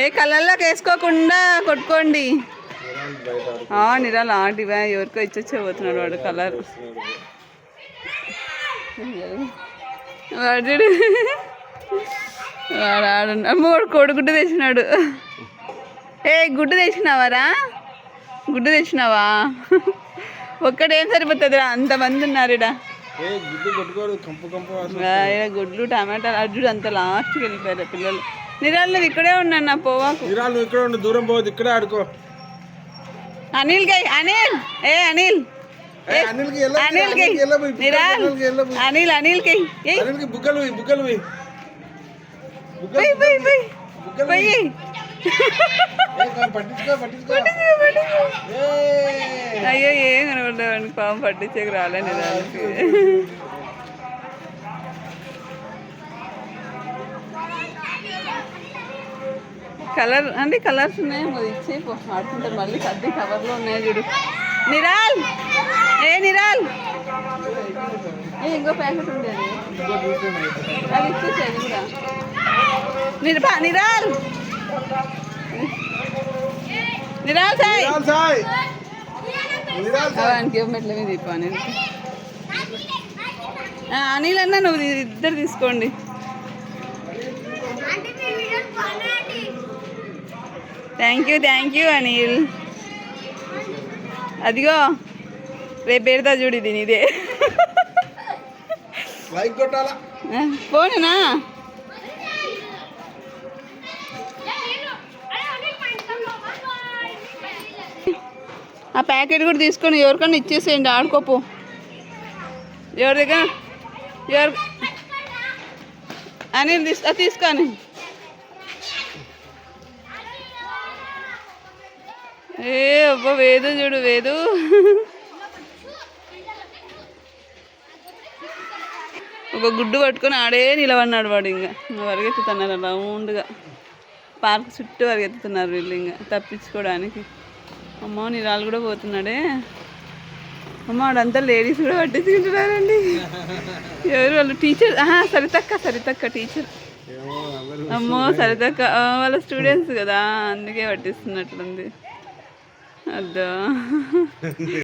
ఏ కళ్ళల్లోకి వేసుకోకుండా కొట్టుకోండి. నిరాలు ఆటివా ఎవరికో ఇచ్చొచ్చే పోతున్నాడు వాడు కలర్. వాడు. వాడు ఆడు వాడు కోడిగుడ్డు తెచ్చినాడు. ఏ గుడ్డు తెచ్చినావారా? గుడ్డు తెచ్చినావా? ఒక్కడేం సరిపోతుందిరా? అంతమంది ఉన్నారు ఇడ ఏ గుడ్డు కొట్టుకోడు కంపు కంపు వాసన. గుడ్లు టమాటాలు అడ్డు అంత లాస్ట్కి వెళ్ళిపోయారు పిల్లలు. నిరాలు నువ్వు ఇక్కడే ఉన్నాను నా పోవాకు నువ్వు ఇక్కడ ఉండు దూరం పోవద్దు ఇక్కడే ఆడుకో. అనిల్ గై అనిల్ ఏ అనిల్ అనిల్ నిరాల్ పోయి. అనిల్ అనిల్కి బుగ్గలు పోయి బుగ్గలు పోయి. పోయి పోయి పోయి. పోయి. అయ్యో ఏం కనబడ్డావు పాపం పట్టించేకి రాలే నిరాలకి. కలర్ అంటే కలర్స్ ఉన్నాయి అది ఇచ్చే పో ఆడుకుంటారు మళ్ళీ సర్ది కవర్లో ఉన్నాయి చూడు. నిరాల్! ఏ నిరాల్! ఏ ఇంకో ప్యాకెట్ ఉంది అది. ఇంకో చూస్తున్నాయి. అది ఇచ్చేసి అది కూడా. నిరపా నిరాల్! నిరాల్ సాయి! వానికి మీద అనిల్ అన్న నువ్వు ఇది ఇద్దరు తీసుకోండి thank you thank you Anil అదిగో రేపు పెడతా చూడు ఇది నీదే. లైక్ కొట్టాలా? పోనేనా ఆ ప్యాకెట్ కూడా తీసుకొని ఎవరికన్నా ఇచ్చేసేయండి ఆడుకోపో. ఎవరి దగ్గర? ఎవరు అని తీసు అది ఏ అబ్బా వేదు చూడు వేదు. ఒక గుడ్డు పట్టుకొని ఆడే నిలబడినాడు వాడు ఇంకా. పరిగెత్తుతున్నారు రౌండ్గా. పార్క్ చుట్టూ పరిగెత్తుతున్నారు వీళ్ళు ఇంకా తప్పించుకోవడానికి. అమ్మో నిరాలు కూడా పోతున్నాడే. అమ్మ వాడంతా లేడీస్ కూడా పట్టించుకుంటున్నారండి. ఎవరు వాళ్ళు? టీచర్. సరితక్క సరితక్క టీచర్. అమ్మో సరితక్క. వాళ్ళ స్టూడెంట్స్ కదా అందుకే పట్టిస్తున్నట్లుంది. А, да.